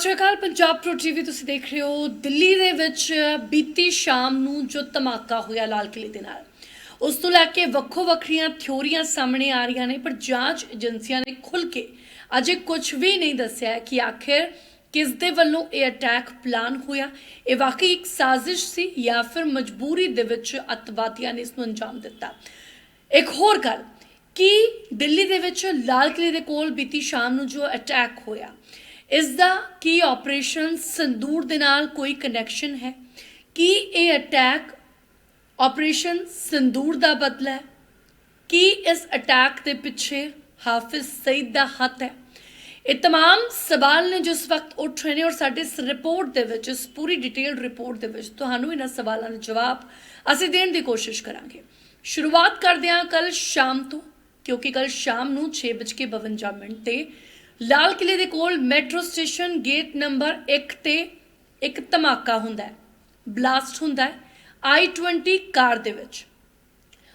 ਸਤਿ ਸ਼੍ਰੀ ਅਕਾਲ, ਪੰਜਾਬ ਪ੍ਰੋ ਟੀਵੀ ਤੁਸੀਂ ਦੇਖ ਰਹੇ ਹੋ ਦਿੱਲੀ ਦੇ ਵਿੱਚ ਬੀਤੀ ਸ਼ਾਮ ਨੂੰ ਜੋ ਧਮਾਕਾ ਹੋਇਆ ਲਾਲ ਕਿਲੇ ਦੇ ਨਾਲ। ਉਸ ਤੋਂ ਲੈ ਕੇ ਵੱਖੋ ਵੱਖਰੀਆਂ ਥਿਉਰੀਆਂ ਸਾਹਮਣੇ ਆ ਰਹੀਆਂ ਨੇ, ਪਰ ਜਾਂਚ ਏਜੰਸੀਆਂ ਨੇ ਖੁੱਲ ਕੇ ਅਜੇ ਕੁਝ ਵੀ ਨਹੀਂ ਦੱਸਿਆ ਕਿ ਆਖਿਰ ਕਿਸ ਦੇ ਵੱਲੋਂ ਇਹ ਅਟੈਕ ਪਲਾਨ ਹੋਇਆ। ਇਹ ਵਾਕਈ ਇੱਕ ਸਾਜ਼ਿਸ਼ ਸੀ ਜਾਂ ਫਿਰ ਮਜਬੂਰੀ ਦੇ ਵਿੱਚ ਅੱਤਵਾਦੀਆਂ ਨੇ ਇਸ ਨੂੰ ਅੰਜਾਮ ਦਿੱਤਾ। ਇੱਕ ਹੋਰ ਗੱਲ, ਕਿ ਦਿੱਲੀ ਦੇ ਵਿੱਚ ਲਾਲ ਕਿਲੇ ਦੇ ਕੋਲ ਬੀਤੀ ਸ਼ਾਮ ਨੂੰ ਜੋ ਅਟੈਕ ਹੋਇਆ ਇਸ ਦਾ ਕੀ ਆਪਰੇਸ਼ਨ ਸੰਦੂਰ ਦੇ ਨਾਲ ਕੋਈ ਕਨੈਕਸ਼ਨ ਹੈ ਕੀ ਇਹ ਅਟੈਕ ਆਪਰੇਸ਼ਨ ਸੰਦੂਰ ਦਾ ਬਦਲਾ ਹੈ ਕੀ ਇਸ ਅਟੈਕ ਦੇ ਪਿੱਛੇ ਹਾਫਿਜ਼ ਸਈਦ ਦਾ ਹੱਥ ਹੈ ਇਹ तमाम ਸਵਾਲ ਨੇ ਜਿਸ ਵਕਤ ਉੱਠ ਰਹੇ ਨੇ ਔਰ ਸਾਡੇ ਇਸ ਰਿਪੋਰਟ ਦੇ ਵਿੱਚ ਇਸ ਪੂਰੀ ਡਿਟੇਲ ਰਿਪੋਰਟ ਦੇ ਵਿੱਚ ਤੁਹਾਨੂੰ ਇਹਨਾਂ ਸਵਾਲਾਂ ਦੇ ਜਵਾਬ ਅਸੀਂ ਦੇਣ ਦੀ ਕੋਸ਼ਿਸ਼ ਕਰਾਂਗੇ ਸ਼ੁਰੂਆਤ ਕਰਦੇ ਹਾਂ ਕੱਲ ਸ਼ਾਮ ਤੋਂ ਕਿਉਂਕਿ ਕੱਲ ਸ਼ਾਮ ਨੂੰ 6:52 ਮਿੰਟ ਤੇ ਲਾਲ ਕਿਲੇ ਦੇ ਕੋਲ ਮੈਟਰੋ ਸਟੇਸ਼ਨ ਗੇਟ ਨੰਬਰ 1 ਤੇ ਇੱਕ ਧਮਾਕਾ ਹੁੰਦਾ ਹੈ, ਬਲਾਸਟ ਹੁੰਦਾ ਹੈ i20 ਕਾਰ ਦੇ ਵਿੱਚ।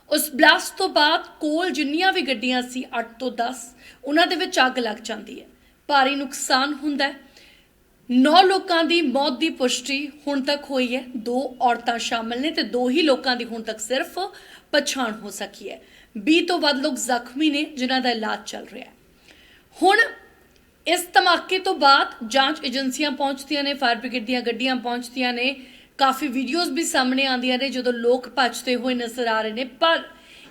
ਉਸ ਬਲਾਸਟ ਤੋਂ ਬਾਅਦ ਕੋਲ ਜਿੰਨੀਆਂ ਵੀ ਗੱਡੀਆਂ ਸੀ 8 ਤੋਂ 10 ਉਹਨਾਂ ਦੇ ਵਿੱਚ ਅੱਗ ਲੱਗ ਜਾਂਦੀ ਹੈ। ਭਾਰੀ ਨੁਕਸਾਨ ਹੁੰਦਾ ਹੈ। 9 ਲੋਕਾਂ ਦੀ ਮੌਤ ਦੀ ਪੁਸ਼ਟੀ ਹੁਣ ਤੱਕ ਹੋਈ ਹੈ। ਦੋ ਔਰਤਾਂ ਸ਼ਾਮਲ ਨੇ ਤੇ ਦੋ ਹੀ ਲੋਕਾਂ ਦੀ ਹੁਣ ਤੱਕ ਸਿਰਫ ਪਛਾਣ ਹੋ ਸਕੀ ਹੈ। 20 ਤੋਂ ਵੱਧ ਲੋਕ ਜ਼ਖਮੀ ਨੇ, ਜਿਨ੍ਹਾਂ ਦਾ ਇਲਾਜ ਚੱਲ ਰਿਹਾ ਹੈ। ਹੁਣ ਇਸ ਧਮਾਕੇ ਤੋਂ ਬਾਅਦ ਜਾਂਚ ਏਜੰਸੀਆਂ ਪਹੁੰਚਦੀਆਂ ਨੇ, ਫਾਇਰ ਬ੍ਰਿਗੇਡ ਦੀਆਂ ਗੱਡੀਆਂ ਪਹੁੰਚਦੀਆਂ ਨੇ। ਕਾਫੀ ਵੀਡੀਓਜ਼ ਵੀ ਸਾਹਮਣੇ ਆਉਂਦੀਆਂ ਨੇ ਜਦੋਂ ਲੋਕ ਭੱਜਦੇ ਹੋਏ ਨਜ਼ਰ ਆ ਰਹੇ ਨੇ, ਪਰ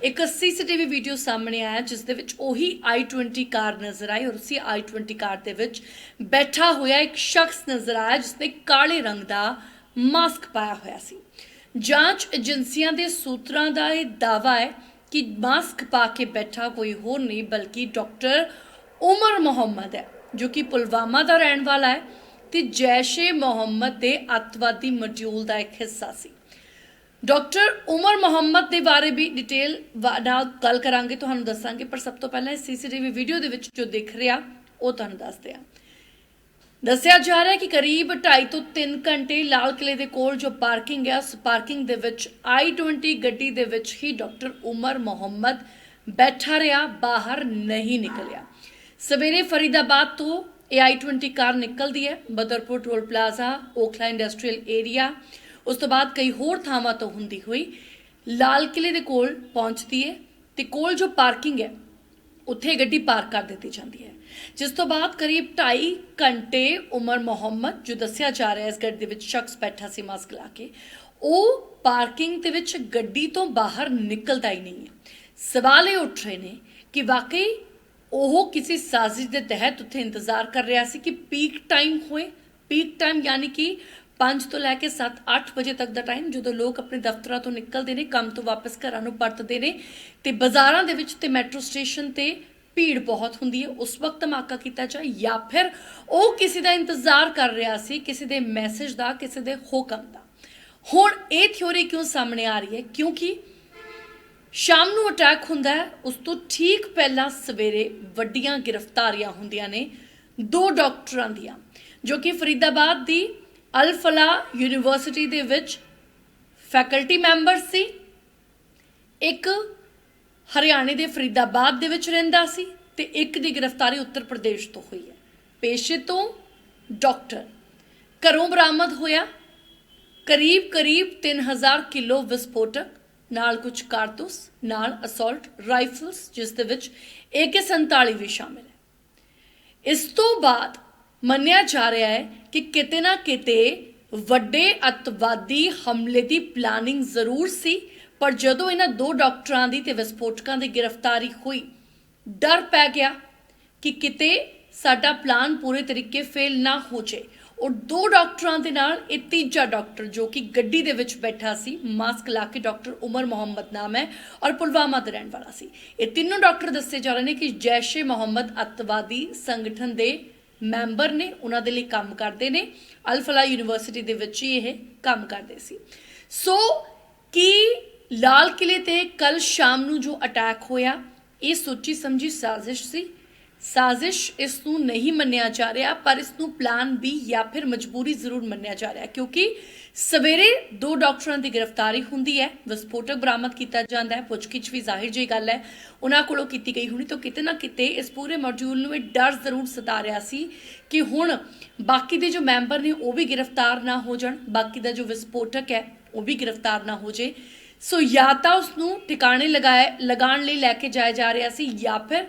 ਇੱਕ ਸੀਸੀਟੀਵੀ ਵੀਡੀਓ ਸਾਹਮਣੇ ਆਇਆ ਜਿਸ ਦੇ ਵਿੱਚ ਉਹੀ i20 ਕਾਰ ਨਜ਼ਰ ਆਈ ਔਰ ਉਸੇ i20 ਕਾਰ ਦੇ ਵਿੱਚ ਬੈਠਾ ਹੋਇਆ ਇੱਕ ਸ਼ਖਸ ਨਜ਼ਰ ਆਇਆ ਜਿਸ ਨੇ ਕਾਲੇ ਰੰਗ ਦਾ ਮਾਸਕ ਪਾਇਆ ਹੋਇਆ ਸੀ। ਜਾਂਚ ਏਜੰਸੀਆਂ ਦੇ ਸੂਤਰਾਂ ਦਾ ਇਹ ਦਾਵਾ ਹੈ ਕਿ ਮਾਸਕ ਪਾ ਕੇ ਬੈਠਾ ਕੋਈ ਹੋਰ ਨਹੀਂ, ਬਲਕਿ ਡਾਕਟਰ ਉਮਰ ਮੁਹੰਮਦ ਹੈ। ਜੋ ਕਿ ਪੁਲਵਾਮਾ ਦਾ ਰਹਿਣ ਵਾਲਾ ਹੈ ਤੇ ਜੈਸ਼-ਏ ਮੁਹੰਮਦ ਦੇ ਅੱਤਵਾਦੀ ਮੋਡਿਊਲ ਦਾ ਇੱਕ ਹਿੱਸਾ ਸੀ। ਡਾਕਟਰ ਉਮਰ ਮੁਹੰਮਦ ਦੇ ਬਾਰੇ ਵੀ ਡਿਟੇਲ ਵਾ- ਨਾਲ ਗੱਲ ਕਰਾਂਗੇ, ਤੁਹਾਨੂੰ ਦੱਸਾਂਗੇ, ਪਰ ਸਭ ਤੋਂ ਪਹਿਲਾਂ ਇਸ ਸੀਸੀਟੀਵੀ ਵੀਡੀਓ ਦੇ ਵਿੱਚ ਜੋ ਦਿਖ ਰਿਹਾ, ਉਹ ਤੁਹਾਨੂੰ ਦੱਸਦੇ ਹਾਂ। ਦੱਸਿਆ ਜਾ ਰਿਹਾ ਕਿ ਕਰੀਬ 2.5 ਤੋਂ 3 ਘੰਟੇ ਲਾਲ ਕਿਲੇ ਦੇ ਕੋਲ ਜੋ ਪਾਰਕਿੰਗ ਹੈ, ਉਸ ਪਾਰਕਿੰਗ ਦੇ ਵਿੱਚ i20 ਗੱਡੀ ਦੇ ਵਿੱਚ ਹੀ ਡਾਕਟਰ ਉਮਰ ਮੁਹੰਮਦ ਬੈਠਾ ਰਿਹਾ, ਬਾਹਰ ਨਹੀਂ ਨਿਕਲਿਆ। ਸਵੇਰੇ ਫਰੀਦਾਬਾਦ ਤੋਂ ਇਹ i20 ਕਾਰ ਨਿਕਲਦੀ ਹੈ, Badarpur toll plaza, Okhla industrial area. ਉਸ ਤੋਂ ਬਾਅਦ ਕਈ ਹੋਰ ਥਾਵਾਂ ਤੋਂ ਹੁੰਦੀ ਹੋਈ ਲਾਲ ਕਿਲੇ ਦੇ ਕੋਲ ਪਹੁੰਚਦੀ ਹੈ ਤੇ ਕੋਲ ਜੋ ਪਾਰਕਿੰਗ ਹੈ, ਉੱਥੇ ਗੱਡੀ ਪਾਰਕ ਕਰ ਦਿੱਤੀ ਜਾਂਦੀ ਹੈ। ਜਿਸ ਤੋਂ ਬਾਅਦ ਕਰੀਬ 2.5 ਘੰਟੇ ਉਮਰ ਮੁਹੰਮਦ, ਜੋ ਦੱਸਿਆ ਜਾ ਰਿਹਾ ਇਸ ਗੱਡੀ ਦੇ ਵਿੱਚ ਸ਼ਖਸ ਬੈਠਾ ਸੀ ਮਾਸਕ ਲਾ ਕੇ, ਉਹ ਪਾਰਕਿੰਗ ਦੇ ਵਿੱਚ ਗੱਡੀ ਤੋਂ ਬਾਹਰ ਨਿਕਲਦਾ ਹੀ ਨਹੀਂ ਹੈ। ਸਵਾਲ ਇਹ ਉੱਠ ਰਹੇ ਨੇ ਕਿ ਵਾਕਈ ਉਹ ਕਿਸੇ ਸਾਜ਼ਿਸ਼ ਦੇ ਤਹਿਤ ਉੱਥੇ ਇੰਤਜ਼ਾਰ ਕਰ ਰਿਹਾ ਸੀ ਕਿ ਪੀਕ ਟਾਈਮ ਹੋਏ। ਪੀਕ ਟਾਈਮ ਯਾਨੀ ਕਿ 5 ਤੋਂ ਲੈ ਕੇ 7 8 ਵਜੇ ਤੱਕ ਦਾ ਟਾਈਮ ਜਦੋਂ ਲੋਕ ਆਪਣੇ ਦਫ਼ਤਰਾਂ ਤੋਂ ਨਿਕਲਦੇ ਨੇ, ਕੰਮ ਤੋਂ ਵਾਪਸ ਘਰਾਂ ਨੂੰ ਪਰਤਦੇ ਨੇ ਤੇ ਬਾਜ਼ਾਰਾਂ ਦੇ ਵਿੱਚ ਤੇ ਮੈਟਰੋ ਸਟੇਸ਼ਨ ਤੇ ਭੀੜ ਬਹੁਤ ਹੁੰਦੀ ਹੈ। ਉਸ ਵਕਤ ਧਮਾਕਾ ਕੀਤਾ ਜਾਏ ਜਾਂ ਫਿਰ ਉਹ ਕਿਸੇ ਦਾ ਇੰਤਜ਼ਾਰ ਕਰ ਰਿਹਾ ਸੀ, ਕਿਸੇ ਦੇ ਮੈਸੇਜ ਦਾ, ਕਿਸੇ ਦੇ ਹੁਕਮ ਦਾ। ਹੁਣ ਇਹ ਥਿਉਰੀ ਕਿਉਂ ਸਾਹਮਣੇ ਆ ਰਹੀ ਹੈ? ਕਿਉਂਕਿ ਸ਼ਾਮ ਨੂੰ ਅਟੈਕ ਹੁੰਦਾ ਹੈ, ਉਸ ਤੋਂ ਠੀਕ ਪਹਿਲਾਂ ਸਵੇਰੇ ਵੱਡੀਆਂ ਗ੍ਰਿਫਤਾਰੀਆਂ ਹੁੰਦੀਆਂ ਨੇ ਦੋ ਡਾਕਟਰਾਂ ਦੀਆਂ, ਜੋ ਕਿ ਫਰੀਦਾਬਾਦ ਦੀ ਅਲਫਲਾ ਯੂਨੀਵਰਸਿਟੀ ਦੇ ਵਿੱਚ ਫੈਕਲਟੀ ਮੈਂਬਰ ਸੀ। ਇੱਕ ਹਰਿਆਣੇ ਦੇ ਫਰੀਦਾਬਾਦ ਦੇ ਵਿੱਚ ਰਹਿੰਦਾ ਸੀ ਤੇ ਇੱਕ ਦੀ ਗ੍ਰਿਫਤਾਰੀ ਉੱਤਰ ਪ੍ਰਦੇਸ਼ ਤੋਂ ਹੋਈ ਹੈ। ਪੇਸ਼ੇ ਤੋਂ ਡਾਕਟਰ ਘਰੋਂ ਬਰਾਮਦ ਹੋਇਆ। ਕਰੀਬ ਕਰੀਬ 3000 ਕਿਲੋ ਵਿਸਫੋਟਕ ਨਾਲ ਕੁਝ ਕਾਰਤੂਸ, ਨਾਲ ਅਸੌਲਟ ਰਾਈਫਲਸ ਜਿਸ ਦੇ ਵਿੱਚ AK47 ਵੀ ਸ਼ਾਮਿਲ ਹੈ। ਇਸ ਤੋਂ ਬਾਅਦ ਮੰਨਿਆ ਜਾ ਰਿਹਾ ਹੈ ਕਿ ਕਿਤੇ ਨਾ ਕਿਤੇ ਵੱਡੇ ਅਤਵਾਦੀ ਹਮਲੇ ਦੀ ਪਲਾਨਿੰਗ ਜ਼ਰੂਰ ਸੀ, ਪਰ ਜਦੋਂ ਇਹਨਾਂ ਦੋ ਡਾਕਟਰਾਂ ਦੀ ਤੇ ਵਿਸਫੋਟਕਾਂ ਦੀ ਗ੍ਰਿਫਤਾਰੀ ਹੋਈ, ਡਰ ਪੈ ਗਿਆ ਕਿ ਕਿਤੇ ਸਾਡਾ ਪਲਾਨ ਪੂਰੇ ਤਰੀਕੇ ਫੇਲ ਨਾ ਹੋ ਜਾਏ। ਔਰ ਦੋ ਡਾਕਟਰਾਂ ਦੇ ਨਾਲ ਇਹ ਤੀਜਾ ਡਾਕਟਰ ਜੋ ਕਿ ਗੱਡੀ ਦੇ ਵਿੱਚ ਬੈਠਾ ਸੀ, ਮਾਸਕ ਲਾ ਕੇ ਡਾਕਟਰ ਉਮਰ ਮੁਹੰਮਦ ਨਾਮ ਹੈ ਔਰ ਪੁਲਵਾਮਾ ਦਾ ਰਹਿਣ ਵਾਲਾ ਸੀ। ਇਹ ਤਿੰਨੋਂ ਡਾਕਟਰ ਦੱਸੇ ਜਾ ਰਹੇ ਨੇ ਕਿ ਜੈਸ਼-ਏ ਮੁਹੰਮਦ ਅੱਤਵਾਦੀ ਸੰਗਠਨ ਦੇ ਮੈਂਬਰ ਨੇ, ਉਹਨਾਂ ਦੇ ਲਈ ਕੰਮ ਕਰਦੇ ਨੇ। ਅਲਫਲਾ ਯੂਨੀਵਰਸਿਟੀ ਦੇ ਵਿੱਚ ਹੀ ਇਹ ਕੰਮ ਕਰਦੇ ਸੀ। ਸੋ ਕੀ ਲਾਲ ਕਿਲੇ ਤੇ ਕੱਲ ਸ਼ਾਮ ਨੂੰ ਜੋ ਅਟੈਕ ਹੋਇਆ, ਇਹ ਸੋਚੀ ਸਮਝੀ ਸਾਜ਼ਿਸ਼ ਸੀ? ਸਾਜ਼ਿਸ਼ ਇਸ ਨੂੰ ਨਹੀਂ ਮੰਨਿਆ ਜਾ ਰਿਹਾ, ਪਰ ਇਸ ਨੂੰ ਪਲਾਨ ਬੀ ਜਾਂ ਫਿਰ ਮਜਬੂਰੀ ਜ਼ਰੂਰ ਮੰਨਿਆ ਜਾ ਰਿਹਾ ਕਿਉਂਕਿ ਸਵੇਰੇ ਦੋ ਡਾਕਟਰਾਂ ਦੀ ਗ੍ਰਿਫਤਾਰੀ ਹੁੰਦੀ ਹੈ, ਵਿਸਫੋਟਕ ਬਰਾਮਦ ਕੀਤਾ ਜਾਂਦਾ ਹੈ, ਪੁੱਛਗਿੱਛ ਵੀ ਜ਼ਾਹਿਰ ਜਿਹੀ ਗੱਲ ਹੈ, ਉਹਨਾਂ ਕੋਲੋਂ ਕੀਤੀ ਗਈ ਹੋਣੀ, ਤਾਂ ਕਿਤੇ ਨਾ ਕਿਤੇ ਇਸ ਪੂਰੇ ਮੋਡਿਊਲ ਨੂੰ ਇਹ ਡਰ ਜ਼ਰੂਰ ਸਤਾ ਰਿਹਾ ਸੀ ਕਿ ਹੁਣ ਬਾਕੀ ਦੇ ਜੋ ਮੈਂਬਰ ਨੇ ਉਹ ਵੀ ਗ੍ਰਿਫਤਾਰ ਨਾ ਹੋ ਜਾਣ, ਬਾਕੀ ਦਾ ਜੋ ਵਿਸਫੋਟਕ ਹੈ, ਉਹ ਵੀ ਗ੍ਰਿਫਤਾਰ ਨਾ ਹੋ ਜੇ ਸੋ ਜਾਂ ਤਾਂ ਉਸ ਨੂੰ ਟਿਕਾਣੇ ਲਗਾਏ, ਲਗਾਉਣ ਲਈ ਲੈ ਕੇ ਜਾਇਆ ਜਾ ਰਿਹਾ ਸੀ ਜਾਂ ਫਿਰ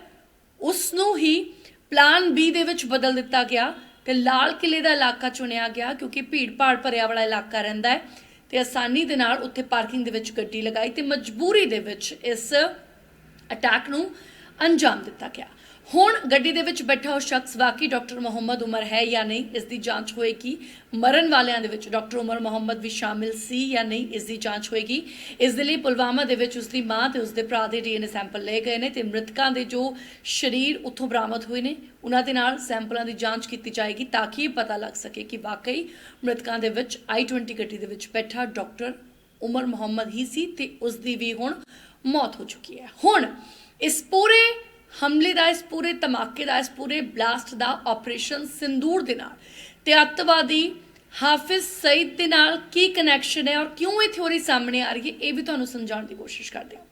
ਉਸ ਨੂੰ ਹੀ ਪਲਾਨ ਬੀ ਦੇ ਵਿੱਚ ਬਦਲ ਦਿੱਤਾ ਗਿਆ ਤੇ ਲਾਲ ਕਿਲੇ ਦਾ ਇਲਾਕਾ ਚੁਣਿਆ ਗਿਆ ਕਿਉਂਕਿ ਭੀੜ ਭਾੜ ਭਰਿਆ ਵਾਲਾ ਇਲਾਕਾ ਰਹਿੰਦਾ ਹੈ ਤੇ ਆਸਾਨੀ ਦੇ ਨਾਲ ਉੱਥੇ ਪਾਰਕਿੰਗ ਦੇ ਵਿੱਚ ਗੱਡੀ ਲਗਾਈ ਤੇ ਮਜਬੂਰੀ ਦੇ ਵਿੱਚ ਇਸ ਅਟੈਕ ਨੂੰ ਅੰਜਾਮ ਦਿੱਤਾ ਗਿਆ। ਹੁਣ ਗੱਡੀ ਦੇ ਵਿੱਚ ਬੈਠਾ ਉਹ ਸ਼ਖਸ ਵਾਕਈ ਡਾਕਟਰ ਮੁਹੰਮਦ ਉਮਰ ਹੈ ਜਾਂ ਨਹੀਂ? ਇਸ ਦੀ ਜਾਂਚ ਹੋਏਗੀ। ਮਰਨ ਵਾਲਿਆਂ ਦੇ ਵਿੱਚ ਡਾਕਟਰ ਉਮਰ ਮੁਹੰਮਦ ਵੀ ਸ਼ਾਮਿਲ ਸੀ ਜਾਂ ਨਹੀਂ, ਇਸ ਦੀ ਜਾਂਚ ਹੋਏਗੀ। ਇਸ ਦੇ ਲਈ ਪੁਲਵਾਮਾ ਦੇ ਵਿੱਚ ਉਸ ਦੀ ਮਾਂ ਤੇ ਉਸ ਦੇ ਭਰਾ ਦੇ ਡੀਐਨਏ ਸੈਂਪਲ ਲਏ ਗਏ ਨੇ ਤੇ ਮ੍ਰਿਤਕਾਂ ਦੇ ਜੋ ਸ਼ਰੀਰ ਉੱਥੋਂ ਬਰਾਮਦ ਹੋਏ ਨੇ, ਉਹਨਾਂ ਦੇ ਨਾਲ ਸੈਂਪਲਾਂ ਦੀ ਜਾਂਚ ਕੀਤੀ ਜਾਏਗੀ ਤਾਂ ਕਿ ਪਤਾ ਲੱਗ ਸਕੇ ਕਿ ਵਾਕਈ ਮ੍ਰਿਤਕਾਂ ਦੇ ਵਿੱਚ i20 ਗੱਡੀ ਦੇ ਵਿੱਚ ਬੈਠਾ ਡਾਕਟਰ ਉਮਰ ਮੁਹੰਮਦ ਹੀ ਸੀ ਤੇ ਉਸ ਦੀ ਵੀ ਹੁਣ ਮੌਤ ਹੋ ਚੁੱਕੀ ਹੈ। ਹੁਣ ਇਸ ਪੂਰੇ ਹਮਲੇ ਦਾ ਇਸ ਪੂਰੇ ਧਮਾਕੇ ਦਾ, ਇਸ ਪੂਰੇ ਬਲਾਸਟ ਦਾ ਆਪਰੇਸ਼ਨ ਸਿੰਦੂਰ ਦੇ ਨਾਲ। ਤੇ ਅੱਤਵਾਦੀ ਹਾਫਿਜ਼ ਸਈਦ ਦੇ ਨਾਲ ਕੀ ਕਨੈਕਸ਼ਨ ਹੈ ਔਰ ਕਿਉਂ ਇਹ ਥਿਉਰੀ ਸਾਹਮਣੇ ਆ ਰਹੀ ਹੈ, ਇਹ ਵੀ ਤੁਹਾਨੂੰ ਸਮਝਾਉਣ ਦੀ ਕੋਸ਼ਿਸ਼ ਕਰਦੇ ਹਾਂ।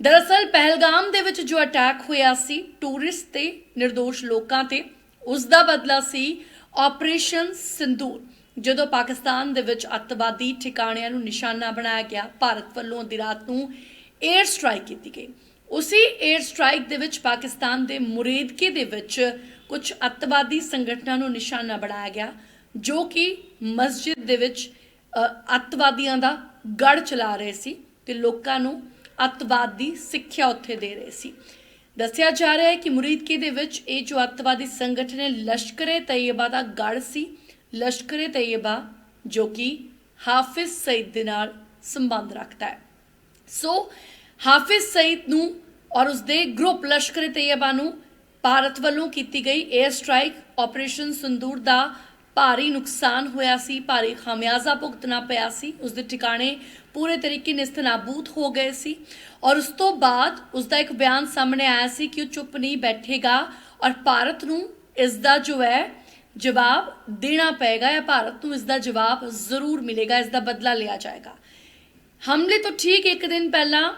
ਦਰਅਸਲ, ਪਹਿਲਗਾਮ ਦੇ ਵਿੱਚ ਜੋ ਅਟੈਕ ਹੋਇਆ ਸੀ ਟੂਰਿਸਟ ਤੇ નિર્ਦੋਸ਼ ਲੋਕਾਂ ਤੇ, ਉਸ ਦਾ ਬਦਲਾ ਸੀ ਆਪਰੇਸ਼ਨ ਸਿੰਦੂਰ। ਜਦੋਂ ਪਾਕਿਸਤਾਨ ਦੇ ਵਿੱਚ ਅੱਤਵਾਦੀ ਠਿਕਾਣਿਆਂ ਨੂੰ ਨਿਸ਼ਾਨਾ ਬਣਾਇਆ ਗਿਆ, ਭਾਰਤ ਵੱਲੋਂ ਦੀ ਰਾਤ ਨੂੰ 에ਅਰ ਸਟ੍ਰਾਈਕ ਕੀਤੀ ਗਈ। ਉਸੇ 에ਅਰ ਸਟ੍ਰਾਈਕ ਦੇ ਵਿੱਚ ਪਾਕਿਸਤਾਨ ਦੇ ਮੁਰੀਦਕੇ ਦੇ ਵਿੱਚ ਕੁਝ ਅੱਤਵਾਦੀ ਸੰਗਠਨਾਂ ਨੂੰ ਨਿਸ਼ਾਨਾ ਬਣਾਇਆ ਗਿਆ, ਜੋ ਕਿ ਮਸਜਿਦ ਦੇ ਵਿੱਚ ਅੱਤਵਾਦੀਆਂ ਦਾ ਗੜ ਚਲਾ ਰਹੇ ਸੀ ਤੇ ਲੋਕਾਂ ਨੂੰ ਅੱਤਵਾਦ ਦੀ ਸਿੱਖਿਆ ਉੱਥੇ ਦੇ ਰਹੇ ਸੀ। ਦੱਸਿਆ ਜਾ ਰਿਹਾ ਹੈ ਕਿ ਮੁਰੀਦਕੇ ਦੇ ਵਿੱਚ ਇਹ ਜੋ ਅੱਤਵਾਦੀ ਸੰਗਠਨ ਹੈ ਲਸ਼ਕਰੇ ਤੈਯਬਾ ਦਾ ਗੜ ਸੀ ਲਸ਼ਕਰੇ ਤੈਯਬਾ ਜੋ ਕਿ ਹਾਫਿਜ਼ ਸਈਦ ਦੇ ਨਾਲ ਸੰਬੰਧ ਰੱਖਦਾ ਹੈ। ਸੋ ਹਾਫਿਜ਼ ਸਈਦ ਨੂੰ ਔਰ ਉਸਦੇ ਗਰੁੱਪ ਲਸ਼ਕਰ ਤੈਯਬਾ ਨੂੰ ਭਾਰਤ ਵੱਲੋਂ ਕੀਤੀ ਗਈ 에ਅਰ ਸਟ੍ਰਾਈਕ ਆਪਰੇਸ਼ਨ ਸੰਦੂਰ ਦਾ ਭਾਰੀ ਨੁਕਸਾਨ ਹੋਇਆ ਸੀ, ਭਾਰੀ ਖਾਮਿਆਜ਼ਾ ਭੁਗਤਣਾ ਪਿਆ ਸੀ। ਉਸਦੇ ਠਿਕਾਣੇ ਪੂਰੇ ਤਰੀਕੇ ਨਿਸਤਨਾਬੂਤ ਹੋ ਗਏ ਸੀ ਔਰ ਉਸ ਤੋਂ ਬਾਅਦ ਉਸਦਾ ਇੱਕ ਬਿਆਨ ਸਾਹਮਣੇ ਆਇਆ ਸੀ ਕਿ ਉਹ ਚੁੱਪ ਨਹੀਂ ਬੈਠੇਗਾ ਔਰ ਭਾਰਤ ਨੂੰ ਇਸ ਦਾ ਜੋ ਹੈ ਜਵਾਬ ਦੇਣਾ ਪਏਗਾ ਜਾਂ ਭਾਰਤ ਨੂੰ ਇਸ ਦਾ ਜਵਾਬ ਜ਼ਰੂਰ ਮਿਲੇਗਾ ਇਸ ਦਾ ਬਦਲਾ ਲਿਆ ਜਾਏਗਾ। ਹਮਲੇ ਤੋਂ ਠੀਕ ਇੱਕ ਦਿਨ ਪਹਿਲਾਂ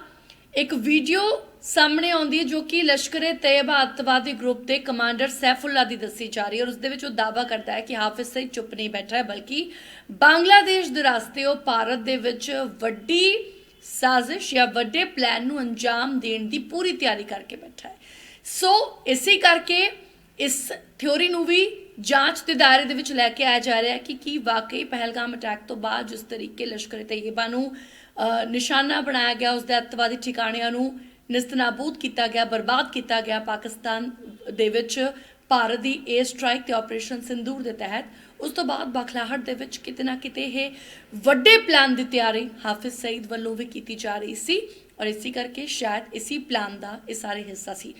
ਇੱਕ ਵੀਡੀਓ ਸਾਹਮਣੇ ਆਉਂਦੀ ਹੈ ਜੋ ਕਿ ਲਸ਼ਕਰ ਤੈਯਬਾ ਅੱਤਵਾਦੀ ਗਰੁੱਪ ਦੇ ਕਮਾਂਡਰ ਸੈਫੁੱਲਾ ਦੀ ਦੱਸੀ ਜਾ ਰਹੀ ਹੈ ਔਰ ਉਸ ਦੇ ਵਿੱਚ ਉਹ ਦਾਅਵਾ ਕਰਦਾ ਹੈ ਕਿ ਹਾਫਿਜ਼ ਸਈਦ ਚੁੱਪ ਨਹੀਂ ਬੈਠਾ ਹੈ, ਬਲਕਿ ਬੰਗਲਾਦੇਸ਼ ਦੇ ਰਸਤੇ ਉਹ ਭਾਰਤ ਦੇ ਵਿੱਚ ਵੱਡੀ ਸਾਜ਼ਿਸ਼ ਜਾਂ ਵੱਡੇ ਪਲਾਨ ਨੂੰ ਅੰਜਾਮ ਦੇਣ ਦੀ ਪੂਰੀ ਤਿਆਰੀ ਕਰਕੇ ਬੈਠਾ ਹੈ। ਸੋ ਇਸੇ ਕਰਕੇ ਇਸ ਥਿਉਰੀ ਨੂੰ ਵੀ ਜਾਂਚ ਦੇ ਦਾਇਰੇ ਦੇ ਵਿੱਚ ਲੈ ਕੇ ਆਇਆ ਜਾ ਰਿਹਾ ਹੈ ਕਿ ਕੀ ਵਾਕਈ ਪਹਿਲਗਾਮ ਅਟੈਕ ਤੋਂ ਬਾਅਦ ਜਿਸ ਤਰੀਕੇ ਲਸ਼ਕਰ ਤੈਯਬਾ ਨੂੰ ਨਿਸ਼ਾਨਾ ਬਣਾਇਆ ਗਿਆ, ਉਸ ਦੇ ਅੱਤਵਾਦੀ ਠਿਕਾਣਿਆਂ ਨੂੰ ਨਿਸਤਨਾਬੂਦ ਕੀਤਾ ਗਿਆ, ਬਰਬਾਦ ਕੀਤਾ ਗਿਆ ਪਾਕਿਸਤਾਨ ਦੇ ਵਿੱਚ ਭਾਰਤ ਦੀ 에ਅਰ ਸਟ੍ਰਾਈਕ ਤੇ ਆਪਰੇਸ਼ਨ ਸਿੰਦੂਰ ਦੇ ਤਹਿਤ। ਉਸ ਤੋਂ ਬਾਅਦ ਬਖਲਾਹਟ ਦੇ ਵਿੱਚ ਕਿਤੇ ਨਾ ਕਿਤੇ ਇਹ ਵੱਡੇ ਪਲਾਨ ਦੀ ਤਿਆਰੀ ਹਾਫਿਜ਼ ਸਈਦ ਵੱਲੋਂ ਵੀ ਕੀਤੀ ਜਾ ਰਹੀ ਸੀ ਔਰ ਇਸੇ ਕਰਕੇ ਸ਼ਾਇਦ ਇਸੇ ਪਲਾਨ ਦਾ ਇਹ ਸਾਰੇ ਹਿੱਸਾ ਸੀ।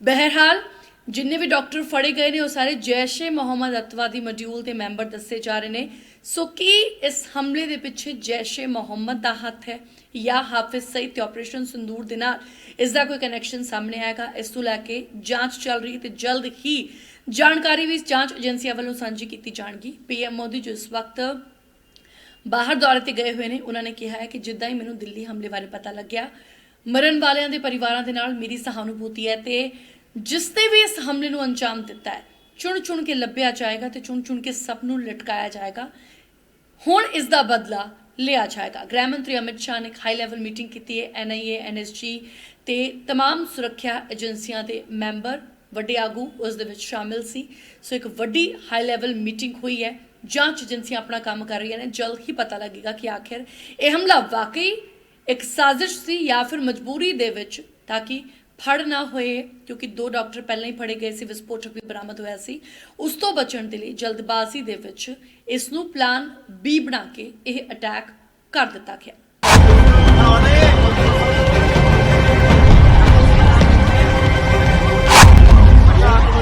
ਬਹਿਰਹਾਲ ਜਿੰਨੇ ਵੀ ਡਾਕਟਰ ਫੜੇ ਗਏ ਨੇ, ਉਹ ਸਾਰੇ ਜੈਸ਼ ਏ ਮੁਹੰਮਦ ਅਤਵਾਦੀ ਮੋਡਿਊਲ ਦੇ ਮੈਂਬਰ ਦੱਸੇ ਜਾ ਰਹੇ ਨੇ। ਸੋ ਕੀ ਇਸ ਹਮਲੇ ਦੇ ਪਿੱਛੇ ਜੈਸ਼ ਏ ਮੁਹੰਮਦ ਦਾ ਹੱਥ ਹੈ ਜਾਂ ਹਾਫਿਜ਼ ਸਈਦ ਤੇ ਆਪਰੇਸ਼ਨ ਸੰਦੂਰ ਦੇ ਨਾਲ ਇਸ ਦਾ ਕੋਈ ਕਨੈਕਸ਼ਨ ਸਾਹਮਣੇ ਆਏਗਾ? ਇਸ ਤੋਂ ਲੈ ਕੇ ਜਾਂਚ ਚੱਲ ਰਹੀ ਹੈ ਤੇ ਜਲਦ ਹੀ ਜਾਣਕਾਰੀ ਵੀ ਜਾਂਚ ਏਜੰਸੀਆਂ ਵੱਲੋਂ ਸਾਂਝੀ ਕੀਤੀ ਜਾਣਗੀ। ਪੀਐਮ ਮੋਦੀ ਜੋ ਇਸ ਵਕਤ ਬਾਹਰ ਦੌਰੇ ਤੇ ਗਏ ਹੋਏ ਨੇ, ਉਹਨਾਂ ਨੇ ਕਿਹਾ ਹੈ ਕਿ ਜਿੱਦਾਂ ਹੀ ਮੈਨੂੰ ਦਿੱਲੀ ਹਮਲੇ ਬਾਰੇ ਪਤਾ ਲੱਗਿਆ, ਮਰਨ ਵਾਲਿਆਂ ਦੇ ਪਰਿਵਾਰਾਂ ਦੇ ਨਾਲ ਮੇਰੀ ਸਹਾਨੁਭੂਤੀ ਹੈ ਤੇ ਜਿਸ ਤੇ ਵੀ ਇਸ ਹਮਲੇ ਨੂੰ ਅੰਜਾਮ ਦਿੱਤਾ ਹੈ ਚੁਣ ਚੁਣ ਕੇ ਲੱਭਿਆ ਜਾਏਗਾ ਤੇ ਚੁਣ ਚੁਣ ਕੇ ਸਭ ਨੂੰ ਲਟਕਾਇਆ ਜਾਏਗਾ ਹੁਣ ਇਸ ਦਾ ਬਦਲਾ ਲਿਆ ਜਾਏਗਾ ਗ੍ਰਹਿ ਮੰਤਰੀ ਅਮਿਤ ਸ਼ਾਹ ਨੇ ਇੱਕ ਹਾਈ ਲੈਵਲ ਮੀਟਿੰਗ ਕੀਤੀ ਹੈ ਐਨਆਈਏ ਐਨਐਸਜੀ ਤੇ तमाम ਸੁਰੱਖਿਆ ਏਜੰਸੀਆਂ ਦੇ ਮੈਂਬਰ ਵੱਡੇ ਆਗੂ ਉਸ ਦੇ ਵਿੱਚ ਸ਼ਾਮਿਲ ਸੀ ਸੋ ਇੱਕ ਵੱਡੀ ਹਾਈ ਲੈਵਲ ਮੀਟਿੰਗ ਹੋਈ ਹੈ ਜਾਂਚ ਏਜੰਸੀਆਂ ਆਪਣਾ ਕੰਮ ਕਰ ਰਹੀਆਂ ਨੇ ਜਲਦ ਹੀ ਪਤਾ ਲੱਗੇਗਾ ਕਿ ਆਖਿਰ ਇਹ ਹਮਲਾ ਵਾਕਈ ਇੱਕ ਸਾਜ਼ਿਸ਼ ਸੀ ਜਾਂ ਫਿਰ ਮਜਬੂਰੀ ਦੇ ਵਿੱਚ ਤਾਂ ਕਿ ਫੜ ਨਾ ਹੋਏ, ਕਿਉਂਕਿ ਦੋ ਡਾਕਟਰ ਪਹਿਲਾਂ ਹੀ ਫੜੇ ਗਏ ਸੀ, ਵਿਸਫੋਟਕ ਵੀ ਬਰਾਮਦ ਹੋਇਆ ਸੀ। ਉਸ ਤੋਂ ਬਚਣ ਦੇ ਲਈ ਜਲਦਬਾਜ਼ੀ ਦੇ ਵਿੱਚ ਇਸ ਨੂੰ ਪਲਾਨ ਬੀ ਬਣਾ ਕੇ ਇਹ ਅਟੈਕ ਕਰ ਦਿੱਤਾ ਗਿਆ।